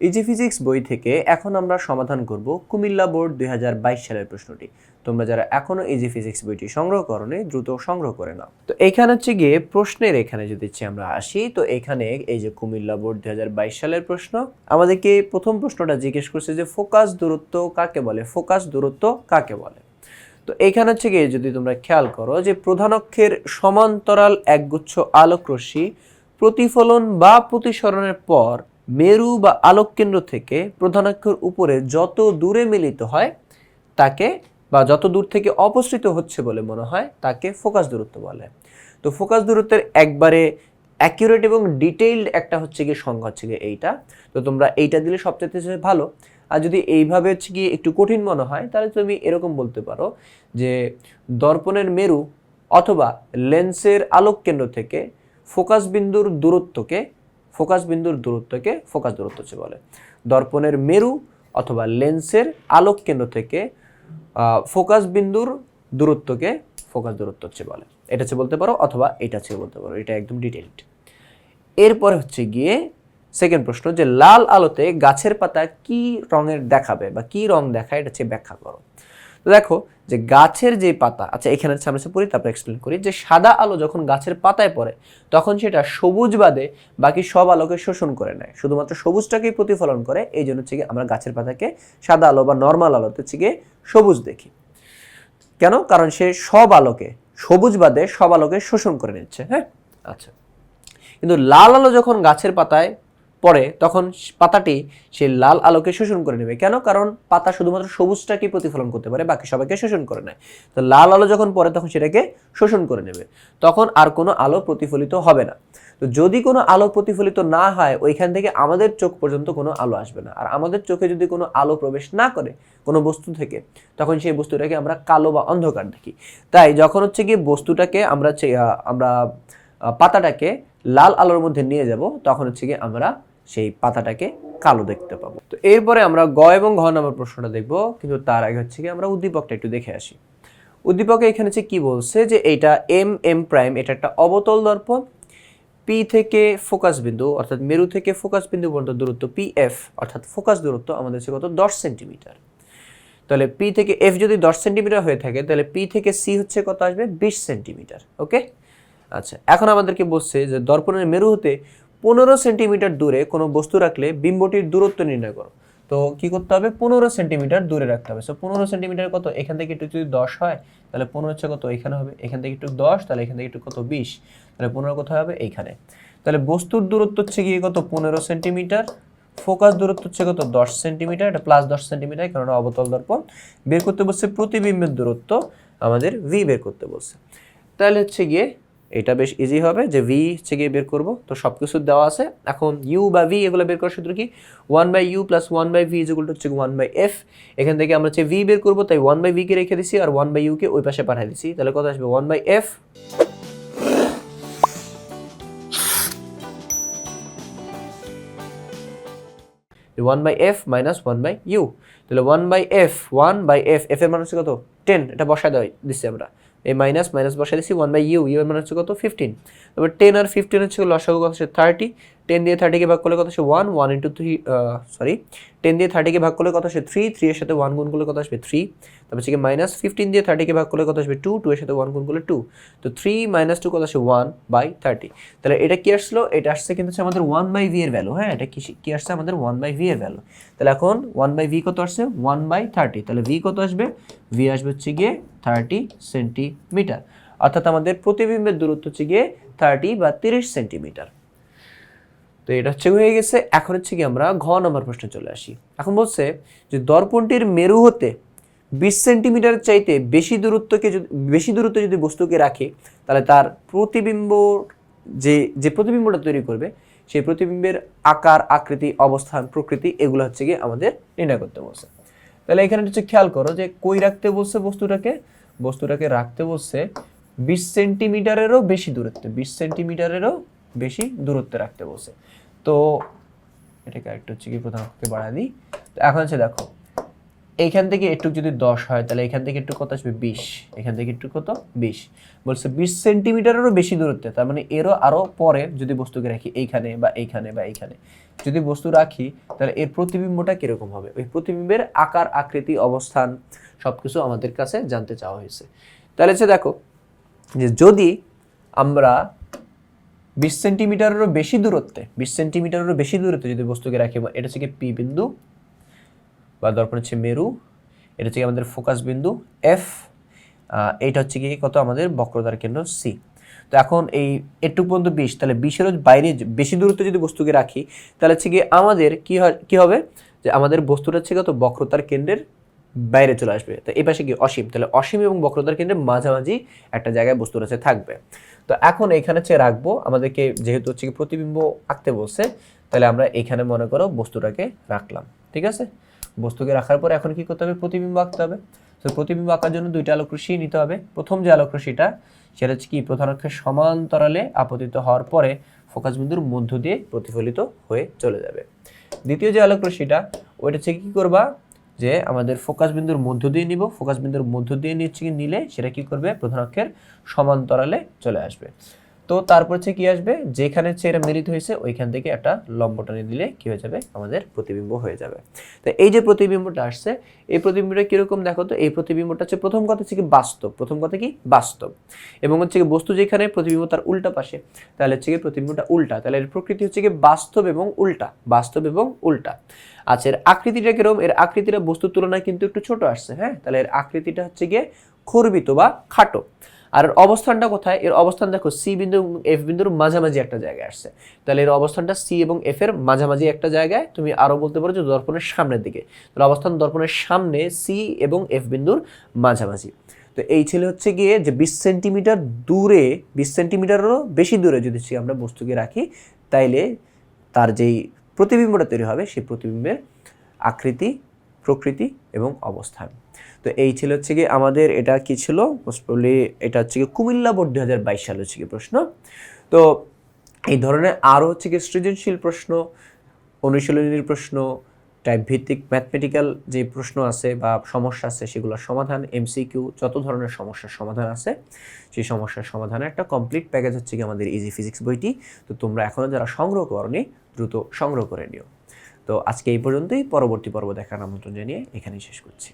Easy physics বই থেকে এখন আমরা সমাধান করব কুমিল্লা বোর্ড দু হাজার বাইশ সালের প্রশ্নটি। তোমরা যারা এখনও ইজি ফিজিক্স বইটি সংগ্রহ করনি, দ্রুত সংগ্রহ করে নাও। তো এখানে হচ্ছে গিয়ে প্রশ্নের এখানে যদি আমরা আসি, তো এখানে এই যে কুমিল্লা বোর্ড দু হাজার বাইশ সালের প্রশ্ন। আমাদেরকে প্রথম প্রশ্নটা জিজ্ঞেস করছে যে ফোকাস দূরত্ব কাকে বলে? ফোকাস দূরত্ব কাকে বলে? তো এখানে হচ্ছে গিয়ে যদি তোমরা খেয়াল করো যে প্রধান অক্ষের সমান্তরাল একগুচ্ছ আলোক রশ্মি প্রতিফলন বা প্রতিসরণের পর মেরু বা আলোক কেন্দ্র থেকে প্রধান অক্ষের উপরে যত দূরে মিলিত হয়, তাকে বা যত দূর থেকে অপসৃত হচ্ছে বলে মনে হয়, তাকে ফোকাস দূরত্ব বলে। তো ফোকাস দূরত্বের একবারে অ্যাকিউরেট এবং ডিটেইলড একটা হচ্ছে গিয়ে সংখ্যা হচ্ছে গিয়ে এইটা। তো তোমরা এইটা দিলে সবচেয়ে ভালো। আর যদি এইভাবে হচ্ছে গিয়ে একটু কঠিন মনে হয়, তাহলে তুমি এরকম বলতে পারো যে দর্পণের মেরু অথবা লেন্সের আলোক কেন্দ্র থেকে ফোকাস বিন্দুর দূরত্বকে ফোকাস বিন্দুর দূরত্বকে ফোকাস দূরত্ব হচ্ছে বলে। দর্পণের মেরু অথবা লেন্সের আলোক কেন্দ্র থেকে ফোকাস বিন্দুর দূরত্বকে ফোকাস দূরত্ব হচ্ছে বলে। এটা হচ্ছে বলতে পারো অথবা এটা হচ্ছে বলতে পারো, এটা একদম ডিটেইলড। এরপরে হচ্ছে গিয়ে সেকেন্ড প্রশ্ন যে লাল আলোতে গাছের পাতা কি রঙের দেখাবে বা কি রং দেখায়, এটা হচ্ছে ব্যাখ্যা করো। তো দেখো যে গাছের যে পাতা আচ্ছা এখানে সামনে সে পড়ি, তারপর এক্সপ্লেন করি, যে সাদা আলো যখন গাছের পাতায় পড়ে, তখন সেটা সবুজ বাদে বাকি সব আলোকে শোষণ করে নেয়। শুধুমাত্র সবুজটাকেই প্রতিফলন করে এই জন্য হচ্ছে আমরা গাছের পাতাকে সাদা আলো বা নর্মাল আলোতে হচ্ছে গিয়ে সবুজ দেখি। কেন? কারণ সে সব আলোকে, সবুজ বাদে সব আলোকে শোষণ করে নিচ্ছে হ্যাঁ? আচ্ছা। কিন্তু লাল আলো যখন গাছের পাতায় পড়ে তখন পাতাটি সেই লাল আলোকে শোষণ করে নেবে। কেন? কারণ পাতা শুধুমাত্র সবুজটাকে প্রতিফলন করতে পারে, বাকি সবাইকে শোষণ করে নেয়। তো লাল আলো যখন পড়ে, তখন সেটাকে শোষণ করে নেবে। তখন আর কোনো আলো প্রতিফলিত হবে না। তো যদি কোনো আলো প্রতিফলিত না হয়, ওইখান থেকে আমাদের চোখ পর্যন্ত কোনো আলো আসবে না। আর আমাদের চোখে যদি কোনো আলো প্রবেশ না করে কোনো বস্তু থেকে, তখন সেই বস্তুটাকে আমরা কালো বা অন্ধকার দেখি। তাই যখন হচ্ছে গিয়ে বস্তুটাকে আমরা আমরা পাতাটাকে লাল আলোর মধ্যে নিয়ে যাব, তখন হচ্ছে গিয়ে আমরা সেই পাতাটাকে কালো দেখতে পাবো। তো এরপরে আমরা গ এবং ঘ নাম্বার প্রশ্নটা দেখব, কিন্তু তার আগে হচ্ছে গিয়ে আমরা উদ্দীপকটা একটু দেখে আসি। উদ্দীপকে এখানে হচ্ছে কি বলছে যে এটা এম এম প্রাইম এটা একটা অবতল দর্পণ পি থেকে ফোকাস বিন্দু, অর্থাৎ মেরু থেকে ফোকাস বিন্দু পর্যন্ত দূরত্ব পি এফ অর্থাৎ ফোকাস দূরত্ব আমাদের হচ্ছে কত? দশ সেন্টিমিটার তাহলে পি থেকে এফ যদি দশ সেন্টিমিটার হয়ে থাকে, তাহলে পি থেকে সি হচ্ছে কত আসবে? বিশ সেন্টিমিটার ওকে আচ্ছা এখন আমাদেরকে বলছে যে দর্পণের মেরু হতে পনেরো সেন্টিমিটার দূরে কোনো বস্তু রাখলে বিম্বটির দূরত্ব নির্ণয় করো। তো কি করতে হবে? পনেরো সেন্টিমিটার দূরে রাখতে হবে। সো পনেরো সেন্টিমিটার কত? এখান থেকে একটু যদি দশ হয়, তাহলে পনেরো হচ্ছে কত? এখানে হবে। এখান থেকে একটু দশ, তাহলে এখান থেকে একটু কত? বিশ। তাহলে পনেরো কোথায় হবে? এইখানে তাহলে বস্তুর দূরত্ব হচ্ছে গিয়ে কত? পনেরো সেন্টিমিটার। ফোকাস দূরত্ব হচ্ছে কত? দশ সেন্টিমিটার। এটা প্লাস দশ সেন্টিমিটার, কারণ অবতল দর্পণ। বের করতে বলছে প্রতিবিম্বের দূরত্ব আমাদের ভি বের করতে বলছে। তাহলে হচ্ছে গিয়ে এটা বেশ ইজি হবে যে ভি হচ্ছে গিয়ে বের করব তো সব কিছু দেওয়া আছে এখন ইউ বা ভি এগুলো বের করার সূত্র কি one by u plus one by v যেগুলো হচ্ছে ওয়ান বাই এফ এখান থেকে আমরা হচ্ছে ভি বের করব তাই ওয়ান বাই ভিকে রেখে দিছি আর ওয়ান বাই ইউকে ওই পাশে পাঠিয়ে দিছি তাহলে কত আসবে one by f one by f minus one by u তাহলে one by f one by f f এর মান হচ্ছে কত টেন এটা বসায় দেওয়া দিচ্ছি আমরা এই মাইনাস মাইনাস বসাই দিচ্ছি ওয়ান বাই ইউ ইউ এর মানে হচ্ছে কত? ফিফটিন তারপর টেন আর ফিফটিন হচ্ছে লসাগু কত? হচ্ছে থার্টি টেন দিয়ে থার্টিকে ভাগ করলে কত হচ্ছে one one into three sorry ten দিয়ে থার্টিকে ভাগ করলে কত আসবে থ্রি থ্রি এর সাথে ওয়ান গুণ করলে কত আসবে থ্রি তারপর হচ্ছে মাইনাস ফিফটিন দিয়ে থার্টিকে ভাগ করলে কত আসবে টু টু এর সাথে ওয়ান গুণ করলে টু তো থ্রি মাইনাস টু কত আসে ওয়ান বাই থার্টি তাহলে এটা কি আসলো? এটা আসছে কিন্তু হচ্ছে আমাদের ওয়ান বাই ভি এর ভ্যালু হ্যাঁ? এটা কি কি আসছে আমাদের ওয়ান বাই ভি এর ভ্যালু তাহলে এখন ওয়ান বাই ভি কত আসছে? ওয়ান বাই থার্টি তাহলে ভি কত আসবে? ভি আসবে হচ্ছে গিয়ে থার্টি সেন্টিমিটার অর্থাৎ আমাদের প্রতিবিম্বের দূরত্ব হচ্ছে গিয়ে থার্টি বা তিরিশ সেন্টিমিটার তো এটা হচ্ছে হয়ে গেছে। এখন হচ্ছে কি আমরা ঘ নম্বর প্রশ্নে চলে আসি। এখন বলছে যে দর্পণটির মেরু হতে বিশ সেন্টিমিটার চাইতে বেশি দূরত্বকে যদি, বেশি দূরত্বে যদি বস্তুকে রাখি, তাহলে তার প্রতিবিম্ব যে যে প্রতিবিম্বটা তৈরি করবে, সেই প্রতিবিম্বের আকার, আকৃতি, অবস্থান, প্রকৃতি, এগুলো হচ্ছে গিয়ে আমাদের নির্ণয় করতে বলছে। তাহলে এখানে হচ্ছে খেয়াল করো যে কই রাখতে বলছে বস্তুটাকে? বস্তুটাকে রাখতে বলছে বিশ সেন্টিমিটারেরও বেশি দূরত্বে, বিশ সেন্টিমিটারেরও বেশি দূরত্বে রাখতে বলছে। তো এটাকে আরেকটু হচ্ছে কি প্রধান অক্ষকে বাড়া দিই। তো এখন হচ্ছে দেখো, এইখান থেকে একটু যদি দশ হয়, তাহলে এখান থেকে একটু কত আসবে? বিশ। এখান থেকে একটু কত? বিশ। বলছে বিশ সেন্টিমিটারেরও বেশি দূরত্বে, তার মানে এরও আরও পরে যদি বস্তুকে রাখি এইখানে বা এইখানে বা এইখানে। যদি বস্তু রাখি, তাহলে এর প্রতিবিম্বটা কীরকম হবে? ওই প্রতিবিম্বের আকার, আকৃতি, অবস্থান সব কিছু আমাদের কাছে জানতে চাওয়া হয়েছে। তাহলে হচ্ছে দেখো, যে যদি আমরা বিশ সেন্টিমিটারেরও বেশি দূরত্বে, বিশ সেন্টিমিটারেরও বেশি দূরত্বে যদি বস্তুকে রাখি এটা হচ্ছে কি পি বিন্দু, বা দর্পণ হচ্ছে মেরু, এটা হচ্ছে আমাদের ফোকাস বিন্দু এফ এইটা হচ্ছে কি কত আমাদের বক্রতার কেন্দ্র সি তো এখন এই এটুকু পর্যন্ত বিশ, তাহলে বিশেরও বাইরে বেশি দূরত্বে যদি বস্তুকে রাখি, তাহলে হচ্ছে কি আমাদের কি হয়, কি হবে? যে আমাদের বস্তুটা হচ্ছে কত বক্রতার কেন্দ্রের বাইরে চলে আসবে। তো এই পাশে কি অসীম? তাহলে অসীম এবং বক্রতার কেন্দ্রের মাঝামাঝি একটা জায়গায় বস্তুর হচ্ছে থাকবে। তো এখন এখানে হচ্ছে রাখব, আমাদেরকে যেহেতু হচ্ছে প্রতিবিম্ব আঁকতে বলছে, তাহলে আমরা এখানে মনে করো বস্তুটাকে রাখলাম, ঠিক আছে? বস্তুকে রাখার পর এখন কি করতে হবে? প্রতিবিম্ব আঁকতে হবে। তো প্রতিবিম্ব আঁকার জন্য দুইটা আলোক রশ্মি নিতে হবে। প্রথম যে আলোক রশ্মিটা সেটা হচ্ছে কি প্রধান অক্ষের সমান্তরালে আপতিত হওয়ার পরে ফোকাস বিন্দুর মধ্য দিয়ে প্রতিফলিত হয়ে চলে যাবে। দ্বিতীয় যে আলোক রশ্মিটা ওইটা হচ্ছে কি করবা? যে আমাদের ফোকাস বিন্দুর মধ্য দিয়ে নিব ফোকাস বিন্দুর মধ্য দিয়ে নিচ্ছে কি নিলে সেটা কি করবে? প্রধান অক্ষের সমান্তরালে চলে আসবে। তো তারপর হচ্ছে কি আসবে? যেখানে হচ্ছে এটা মিলিত হয়েছে, ওইখান থেকে একটা লম্ব টানে দিলে কি হয়ে যাবে? আমাদের প্রতিবিম্ব হয়ে যাবে। তো এই যে প্রতিবিম্বটা আসছে, এই প্রতিবিম্বটা কীরকম দেখো তো? এই প্রতিবিম্বটা হচ্ছে প্রথম কথা হচ্ছে কি বাস্তব। প্রথম কথা কি বাস্তব। এবং হচ্ছে কি বস্তু যেখানে প্রতিবিম্ব তার উল্টা পাশে, তাহলে হচ্ছে কি প্রতিবিম্বটা উল্টা। তাহলে এর প্রকৃতি হচ্ছে কি বাস্তব এবং উল্টা। বাস্তব এবং উল্টা। আচ্ছা এর আকৃতিটা কীরকম? এর আকৃতিটা বস্তুর তুলনায় কিন্তু একটু ছোট আসছে হ্যাঁ? তাহলে এর আকৃতিটা হচ্ছে গিয়ে খর্বিত বা খাটো। আর এর অবস্থানটা কোথায়? এর অবস্থান দেখো সি বিন্দু এফ বিন্দুর মাঝামাঝি একটা জায়গায় আসছে। তাহলে এর অবস্থানটা সি এবং এফ এর মাঝামাঝি একটা জায়গায়, তুমি আরও বলতে পারো যে দর্পণের সামনের দিকে। তাহলে অবস্থান দর্পণের সামনে সি এবং এফ বিন্দুর মাঝামাঝি। তো এই ছেলে হচ্ছে গিয়ে যে বিশ সেন্টিমিটার দূরে, বিশ সেন্টিমিটারেরও বেশি দূরে যদি সে আমরা বস্তুকে রাখি, তাইলে তার যেই প্রতিবিম্বটা তৈরি হবে, সেই প্রতিবিম্বের আকৃতি, প্রকৃতি এবং অবস্থান। তো এই ছিল হচ্ছে কি আমাদের এটা কি ছিল? মোস্ট প্রবলি এটা হচ্ছে কি কুমিল্লা বোর্ড দু হাজার বাইশ সালে হচ্ছে কি প্রশ্ন। তো এই ধরনের আরও হচ্ছে কি সৃজনশীল প্রশ্ন, অনুশীলনীর প্রশ্ন টাইপ ভিত্তিক ম্যাথমেটিক্যাল যে প্রশ্ন আছে বা সমস্যা আছে সেগুলোর সমাধান এমসিকিউ যত ধরনের সমস্যার সমাধান আছে, সেই সমস্যার সমাধানের একটা কমপ্লিট প্যাকেজ হচ্ছে কি আমাদের ইজি ফিজিক্স বইটি। তো তোমরা এখনও যারা সংগ্রহ করনি, দ্রুত সংগ্রহ করে নিও। তো আজকে এই পর্যন্তই, পরবর্তী পর্ব দেখার আমন্ত্রণ জানিয়ে এখানেই শেষ করছি।